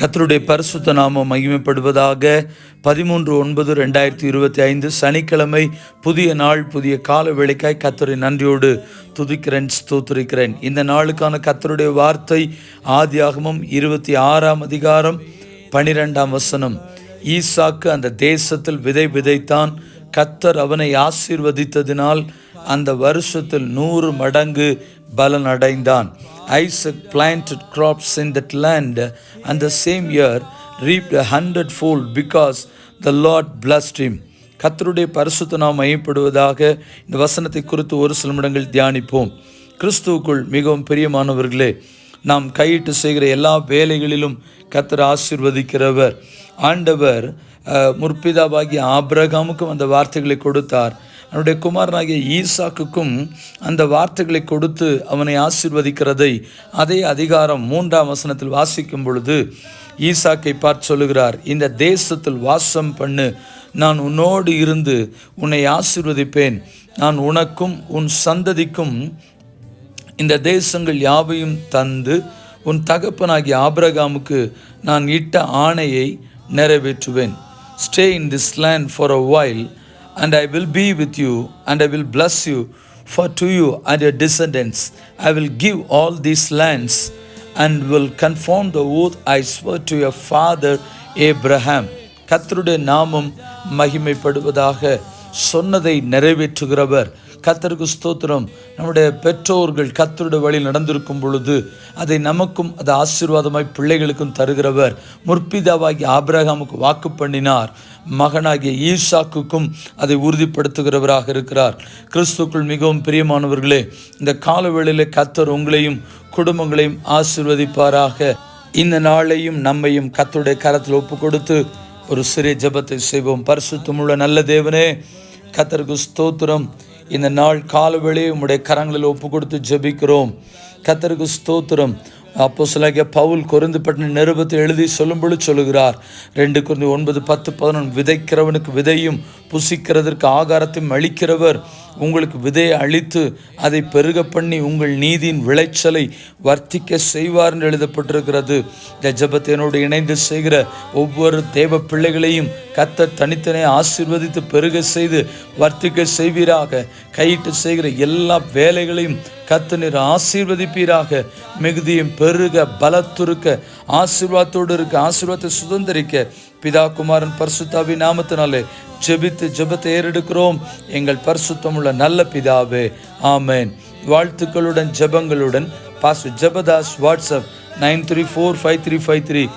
கத்தருடைய பரிசுத்த நாமம் மகிமைப்படுவதாக பதிமூன்று ஒன்பது ரெண்டாயிரத்தி இருபத்தி ஐந்து சனிக்கிழமை புதிய நாள் புதிய கால வேலைக்காய் கத்தரை நன்றியோடு துதிக்கிறேன் ஸ்தோத்திரிக்கிறேன். இந்த நாளுக்கான கத்தருடைய வார்த்தை ஆதியாகமும் இருபத்தி ஆறாம் அதிகாரம் பனிரெண்டாம் வசனம். ஈசாக்கு அந்த தேசத்தில் விதை விதைத்தான். கத்தர் அவனை ஆசீர்வதித்ததினால் அந்த வருஷத்தில் நூறு மடங்கு பலன் அடைந்தான் Isaac graphs in the land அந்த the same year reap hundred a because because Lord Lord கத்தருடைய பரிசுத்த நாம் மையப்படுவதாக இந்த வசனத்தை குறித்து ஒரு சில நிமிடங்கள் தியானிப்போம். கிறிஸ்துவுக்குள் மிகவும் பிரியமானவர்களே நாம் கையிட்டு செய்கிற எல்லா வேலைகளிலும் கத்தர் ஆசீர்வதிக்கிறவர். ஆண்டவர் முற்பிதாவாகிய ஆபிரகாமுக்கும் அந்த வார்த்தைகளை கொடுத்தார். அவனுடைய குமாரனாகிய ஈசாக்குக்கும் அந்த வார்த்தைகளை கொடுத்து அவனை ஆசிர்வதிக்கிறதை அதே அதிகாரம் மூன்றாம் வசனத்தில் வாசிக்கும் பொழுது ஈசாக்கை பார்த்து சொல்லுகிறார் இந்த தேசத்தில் வாசம் பண்ணு. நான் உன்னோடு இருந்து உன்னை ஆசிர்வதிப்பேன். நான் உனக்கும் உன் சந்ததிக்கும் இந்த தேசங்கள் யாவையும் தந்து உன் தகப்பனாகிய ஆபிரகாமுக்கு நான் இட்ட ஆணையை நிறைவேற்றுவேன். Stay in this land for a while and I will be with you and I will bless you for to you and your descendants I will give all these lands and will confirm the oath I swore to your father Abraham கத்தருடைய நாமம் மகிமைப்படுவதாக சொன்னதை நிறைவேற்றுகிறவர். கத்தருக்கு ஸ்தோத்திரம். நம்முடைய பெற்றோர்கள் கத்தருடைய வழி நடந்திருக்கும் பொழுது அதை நமக்கும் அது ஆசீர்வாதமாய் பிள்ளைகளுக்கும் தருகிறவர். முற்பிதாவாகிய ஆபிரகாமுக்கு வாக்கு பண்ணினார். மகனாகிய ஈசாக்குக்கும் அதை உறுதிப்படுத்துகிறவராக இருக்கிறார். கிறிஸ்துக்குள் மிகவும் பிரியமானவர்களே இந்த காலவேளையிலே கத்தர் உங்களையும் குடும்பங்களையும் ஆசீர்வதிப்பாராக. இந்த நாளையும் நம்மையும் கத்தருடைய கரத்தில் ஒப்பு கொடுத்து ஒரு சிறிய ஜெபத்தை செய்வோம். பரிசுத்தமுள்ள நல்ல தேவனே கத்தருக்கு ஸ்தோத்திரம். இந்த நாள் காலவேளையை உம்முடைய கரங்களில் ஒப்பு கொடுத்து ஜெபிக்கிறோம். கத்தருக்கு ஸ்தோத்திரம். அப்போ சிலக பவுல் கொருந்து நிருபத்தை எழுதி சொல்லும்பொழுது சொல்லுகிறார். ரெண்டு குறைந்து ஒன்பது பத்து பதினொன்று விதைக்கிறவனுக்கு விதையும் புசிக்கிறதற்கு ஆகாரத்தையும் அளிக்கிறவர் உங்களுக்கு விதையை அழித்து அதை பெருக பண்ணி உங்கள் நீதியின் விளைச்சலை வர்த்திக்க செய்வார் என்று எழுதப்பட்டிருக்கிறது. இந்த ஜபத்தினோடு இணைந்து செய்கிற ஒவ்வொரு தேவ பிள்ளைகளையும் கத்த தனித்தனே ஆசீர்வதித்து பெருக செய்து வர்த்திக்க செய்வீராக. கையிட்டு செய்கிற எல்லா வேலைகளையும் கத்து ஆசீர்வதிப்பீராக. மிகுதியும் பெருக பலத்துருக்க ஆசீர்வாதத்தோடு இருக்க ஆசீர்வாதத்தை சுதந்திரிக்க. பிதா குமாரன் பரிசுத்தாவி நாமத்தினாலே ஜெபித்து ஜெபத்தை ஏறெடுக்கிறோம். எங்கள் பரிசுத்தமுள்ள நல்ல பிதாவே ஆமேன். வாழ்த்துக்களுடன் ஜெபங்களுடன் Basu Jebadas WhatsApp nine three four five three five three.